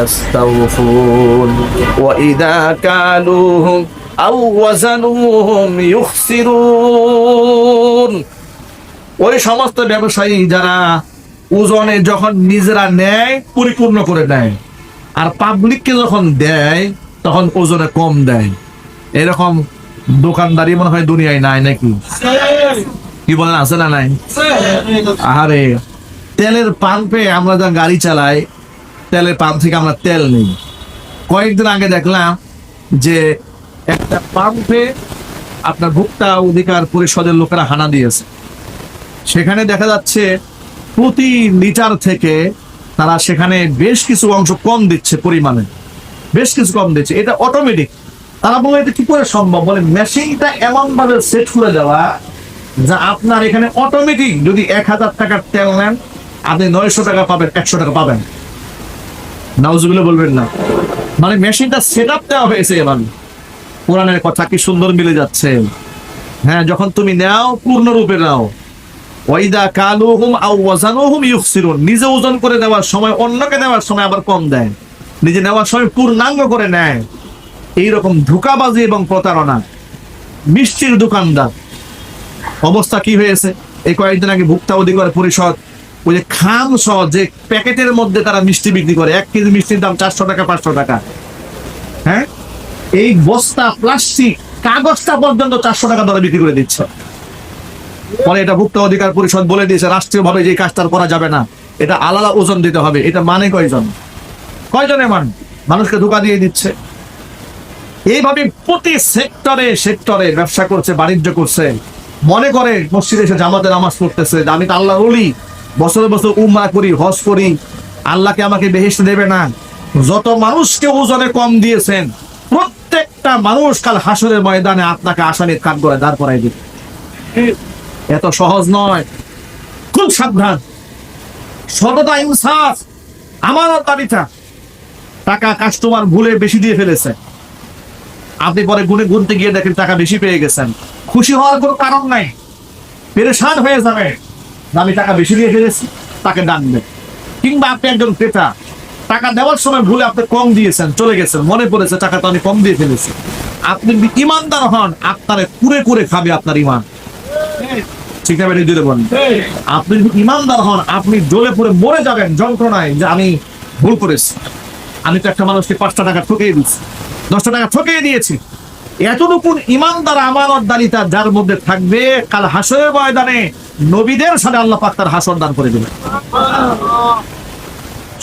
يستوفون وإذا كالوهم أو وزنوهم يخسرون ওই সমস্ত ব্যবসায়ী যারা ওজনে যখন নিজেরা নেয় পরিপূর্ণ করে নেয় আর পাবলিককে যখন দেয় তখন ওজনে কম দেয় এরকম দোকানদারি মনে হয় দুনিয়ায় নাই নাকি কি বলেন আছে না নাই আরে তেলের পাম্পে আমরা যখন গাড়ি চালাই তেলের পাম্প থেকে আমরা তেল নিই। কয়েকদিন আগে দেখলাম যে একটা পাম্পে আপনার ভোক্তা অধিকার পরিষদের লোকেরা হানা দিয়েছে। সেখানে দেখা যাচ্ছে প্রতি লিটার থেকে তারা সেখানে বেশ কিছু অংশ কম দিচ্ছে পরিমাণে। বেশ কিছু কম দিচ্ছে। এটা অটোমেটিক তারা বলে, এটা কি করে সম্ভব? বলে, মেশিনটা এমন ভাবে সেট করে দেওয়া যা আপনার এখানে অটোমেটিক যদি এক হাজার টাকার তেল নেন, আপনি নয়শো টাকা পাবেন, একশো টাকা পাবেন। নাউজুগুলো বলবেন না। মানে মেশিনটা সেট আপ দেওয়া হয়েছে এবার। কোরআনের কথা কি সুন্দর মিলে যাচ্ছে। হ্যাঁ যখন তুমি নাও পূর্ণরূপে নাও। ওয়াইদা কালুহুম আও ওয়াজানুহুম ইউখসিরুন। নিজে ওজন করে দেওয়ার সময়, অন্যকে দেওয়ার সময় আবার কম দেয়। নিজে নেওয়ার সময় পূর্ণাঙ্গ করে নেয়। এইরকম ধোকাবাজি এবং প্রতারণা। মিষ্টির দোকানদার। অবস্থা কি হয়েছে? এই কয়েকদিন আগে ভোক্তা অধিকার পরিষদ। ওই যে খাম সহ যে প্যাকেটের মধ্যে তারা মিষ্টি বিক্রি করে, এক কেজি মিষ্টির দাম চারশো টাকা, পাঁচশো টাকা। হ্যাঁ? এই বস্তা, প্লাস্টিক, কাগজটা পর্যন্ত চারশো টাকা দরে বিক্রি করে দিচ্ছে। পরে এটা ভোক্তা অধিকার পরিষদ বলে দিয়েছে রাষ্ট্রীয় ভাবে যে কাজটা করা যাবে না, এটা আলাদা ওজন দিতে হবে। এটা মানে কয়জন? কয়জনের মান? মানুষকে ধোকা দিয়ে দিচ্ছে। এইভাবে প্রতি সেক্টরে সেক্টরে ব্যবসা করছে, বাণিজ্য করছে। মনে করে মসজিদে এসে জামাতে নামাজ পড়তেছে, আমি তো আল্লাহ বলি বছরে বছর উমরা করি, হজ করি, আল্লাহকে আমাকে বেহেস্ট দেবে না। যত মানুষকে ওজনে কম দিয়েছেন, প্রত্যেকটা মানুষ কাল হাসরের ময়দানে আপনাকে আসামির কাঠ করে দাঁড় করাই দিবে। এত সহজ নয়। খুব সাবধান। সততা, ইনসাফ আমানত দাবিটা টাকা কাস্টমার ভুলে বেশি দিয়ে ফেলেছে। আপনি পরে গুনে গুনতে গিয়ে দেখেন টাকা বেশি পেয়ে গেছেন। খুশি হওয়ার কোনো কারণ নাই। পেরেশান হয়ে যাবে। আমি টাকা বেশি দিয়ে ফেলেছি, তাকে ডাকবে কিংবা আপনি একজন ক্রেতা, টাকা দেওয়ার সময় ভুলে আপনি কম দিয়েছেন, চলে গেছেন, মনে পড়েছে টাকা তো আমি কম দিয়ে ফেলেছি। আপনি ইমানদার হন, আপনারে কুরে কুরে খাবে আপনার ইমান। ঠিক না দিলে বলেন। আপনি ইমানদার হন, আপনি জ্বলে পড়ে মরে যাবেন, যন্ত্রণায় যে আমি ভুল করেছি। আমি তো একটা মানুষকে পাঁচটা টাকা ঠকিয়ে দিচ্ছি দশটা টাকা ঠকিয়ে দিয়েছি। এতটুকু ইমানদার আমানত দারিতা যার মধ্যে থাকবে, কাল হাসরের ময়দানে নবীদের সাথে আল্লাহ পাক তার হাসর দান করে দেবে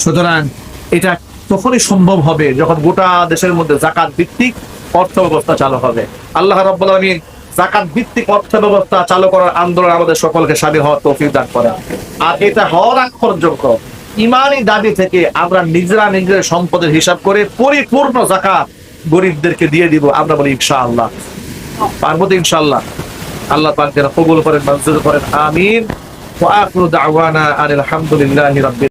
সুতরাং এটা তখনই সম্ভব হবে যখন গোটা দেশের মধ্যে জাকাত ভিত্তিক অর্থ ব্যবস্থা চালু হবে। আল্লাহ রাব্বুল আলামিন জাকাত ভিত্তিক অর্থ ব্যবস্থা চালু করার আন্দোলন আমাদের সকলকে স্বাধীন হওয়ার তৌফিক দান করে আর এটা হওয়ার আগ পর্যন্ত ইমানি দাবি থেকে আমরা নিজেরা নিজেদের সম্পদের হিসাব করে পরিপূর্ণ জাকাত গরিবদেরকে দিয়ে দিব, আমরা বলি ইনশাআল্লাহ। পারব তো ইনশাআল্লাহ আল্লাহ পাক যেন কবুল করেন, মঞ্জুর করেন, আমিন। ওয়া আখিরু দাওয়ানা আনিল হামদুলিল্লাহি রাব্বিল